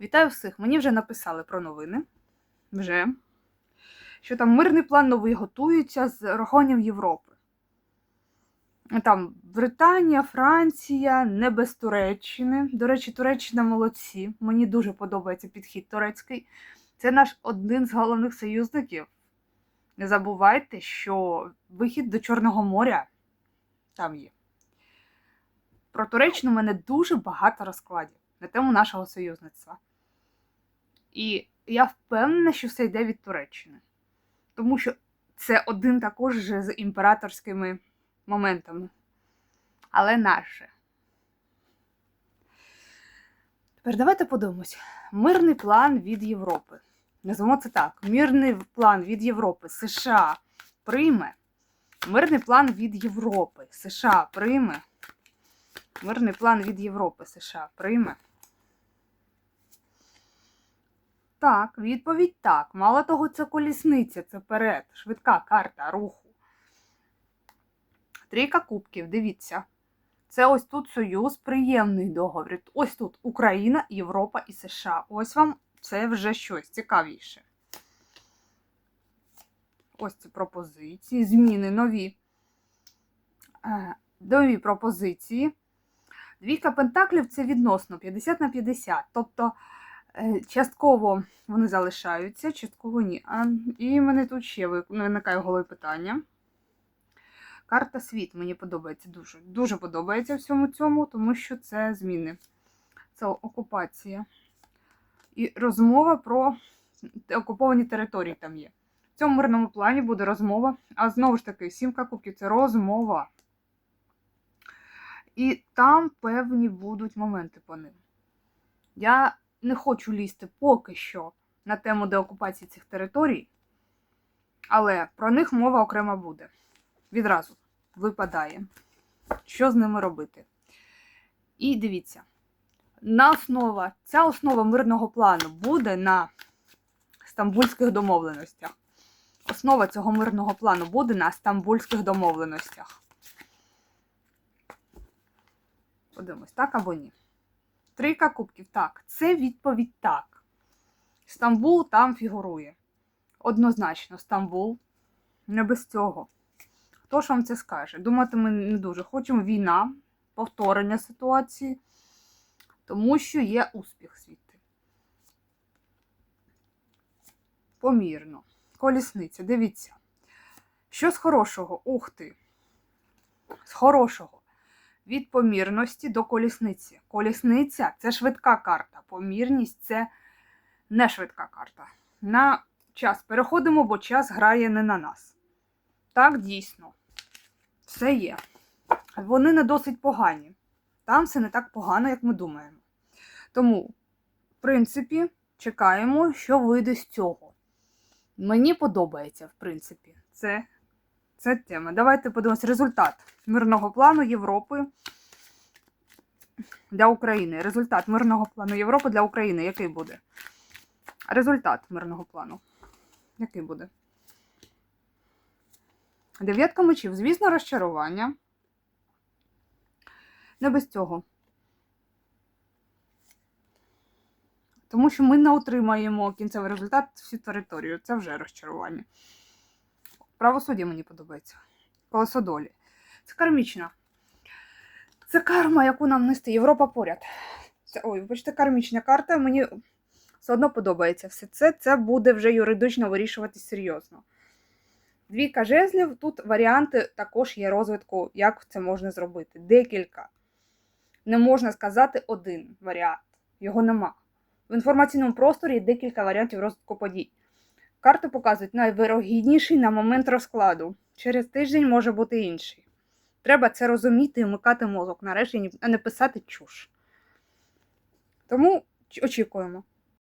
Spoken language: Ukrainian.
Вітаю всіх! Мені вже написали про новини. Вже. Що там мирний план новий готується з рахуванням Європи. Там Британія, не без Туреччини. До речі, Туреччина молодці. Мені дуже подобається підхід турецький. Це наш один з головних союзників. Не забувайте, що вихід до Чорного моря там є. Про Туреччину в мене дуже багато розкладів на тему нашого союзництва. І я впевнена, що все йде від Туреччини. Тому що це один також же з імператорськими моментами. Але наше. Тепер давайте подивимось. Мирний план від Європи. Назвемо це так: мирний план від Європи США прийме. Мирний план від Європи. США прийме. Мирний план від Європи США прийме. Так, відповідь так. Мало того, це колісниця, це перед, швидка карта руху. Трійка кубків, дивіться. Це ось тут союз, приємний договір. Ось тут Україна, Європа і США. Ось вам це вже щось цікавіше. Ось ці пропозиції, зміни нові. Е, Нові пропозиції. Двійка пентаклів це відносно 50 на 50. Тобто частково вони залишаються, частково ні. А, і мене тут ще виникає в голові питання. Карта світ мені подобається дуже. Дуже подобається всьому цьому, тому що це зміни. Це окупація. І розмова про окуповані території там є. В цьому мирному плані буде розмова. А знову ж таки, сімка кубків це розмова. І там певні будуть моменти по ним. Я не хочу лізти поки що на тему деокупації цих територій, але про них мова окрема буде. Відразу випадає, що з ними робити. І дивіться, на основа, ця основа мирного плану буде на стамбульських домовленостях. Основа цього мирного плану буде на стамбульських домовленостях. Подивимось, так або ні. Трійка кубків. Так, це відповідь так. Стамбул там фігурує. Однозначно, Стамбул. Не без цього. Хто ж вам це скаже? Думати ми не дуже хочемо. Війна, повторення ситуації, тому що є успіх світи. Помірно. Колісниця, дивіться. Що з хорошого? Ух ти! З хорошого. Від помірності до колісниці. Колісниця це швидка карта. Помірність це не швидка карта. На час переходимо, бо час грає не на нас. Так, дійсно, все є. Вони не досить погані. Там все не так погано, як ми думаємо. Тому, в принципі, чекаємо, що вийде з цього. Мені подобається, в принципі, це, це тема. Давайте подивимося результат мирного плану Європи для України. Результат мирного плану Європи для України. Який буде? Результат мирного плану. Який буде? Дев'ятка мечів, звісно, розчарування. Не без цього. Тому що ми не отримаємо кінцевий результат всю територію. Це вже розчарування. Правосуддя мені подобається. Колесо долі. Це кармічна. Це карма, яку нам нести. Європа поряд. Це, ой, вибачте, кармічна карта. Мені все одно подобається все це. Це буде вже юридично вирішуватись серйозно. Двійка жезлів, тут варіанти також є розвитку, як це можна зробити. Декілька. Не можна сказати один варіант. Його нема. В інформаційному просторі є декілька варіантів розвитку подій. Карти показують найвирогідніший на момент розкладу. Через тиждень може бути інший. Треба це розуміти і вмикати мозок нарешті, а не писати чуш. Тому очікуємо.